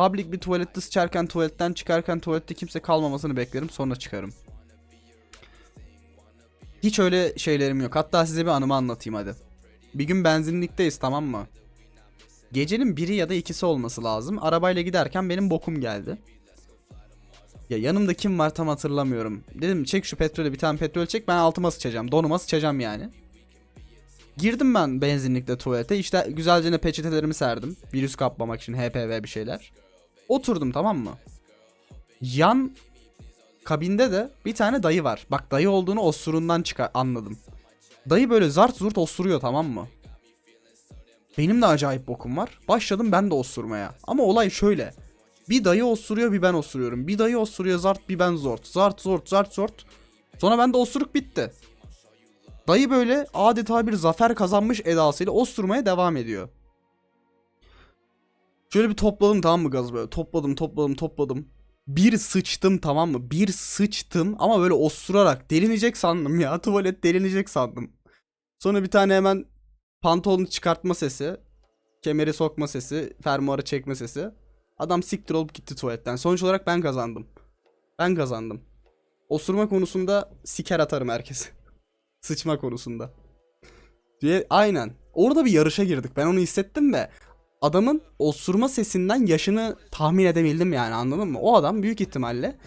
Public bir tuvalette sıçarken tuvaletten çıkarken tuvalette kimse kalmamasını beklerim sonra çıkarım. Hiç öyle şeylerim yok. Hatta size bir anımı anlatayım hadi. Bir gün benzinlikteyiz tamam mı? Gecenin biri ya da ikisi olması lazım. Arabayla giderken benim bokum geldi. Ya yanımda kim var tam hatırlamıyorum. Dedim çek şu petrolü bir tane petrol çek ben altıma sıçacağım. Donuma sıçacağım yani. Girdim ben benzinlikte tuvalete. İşte güzelce ne peçetelerimi serdim. Virüs kapmamak için HPV bir şeyler. Oturdum tamam mı? Yan kabinde de bir tane dayı var. Bak dayı olduğunu osurundan çıkar anladım. Dayı böyle zart zurt osuruyor tamam mı? Benim de acayip bokum var. Başladım ben de osurmaya. Ama olay şöyle. Bir dayı osuruyor bir ben osuruyorum. Bir dayı osuruyor zart bir ben zort. Zart zort zart zort. Sonra bende osuruk bitti. Dayı böyle adeta bir zafer kazanmış edasıyla osurmaya devam ediyor. Şöyle bir topladım tamam mı gaz böyle. Topladım topladım topladım. Bir sıçtım tamam mı? Bir sıçtım ama böyle osurarak delinecek sandım ya. Tuvalet delinecek sandım. Sonra bir tane hemen pantolonu çıkartma sesi. Kemeri sokma sesi. Fermuarı çekme sesi. Adam siktir olup gitti tuvaletten. Sonuç olarak ben kazandım. Ben kazandım. Osurma konusunda siker atarım herkese. Sıçma konusunda. Diye aynen. Orada bir yarışa girdik. Ben onu hissettim de adamın osurma sesinden yaşını tahmin edebildim yani anladın mı? O adam büyük ihtimalle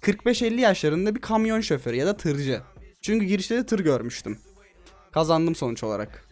45-50 yaşlarında bir kamyon şoförü ya da tırcı. Çünkü girişte de tır görmüştüm. Kazandım sonuç olarak.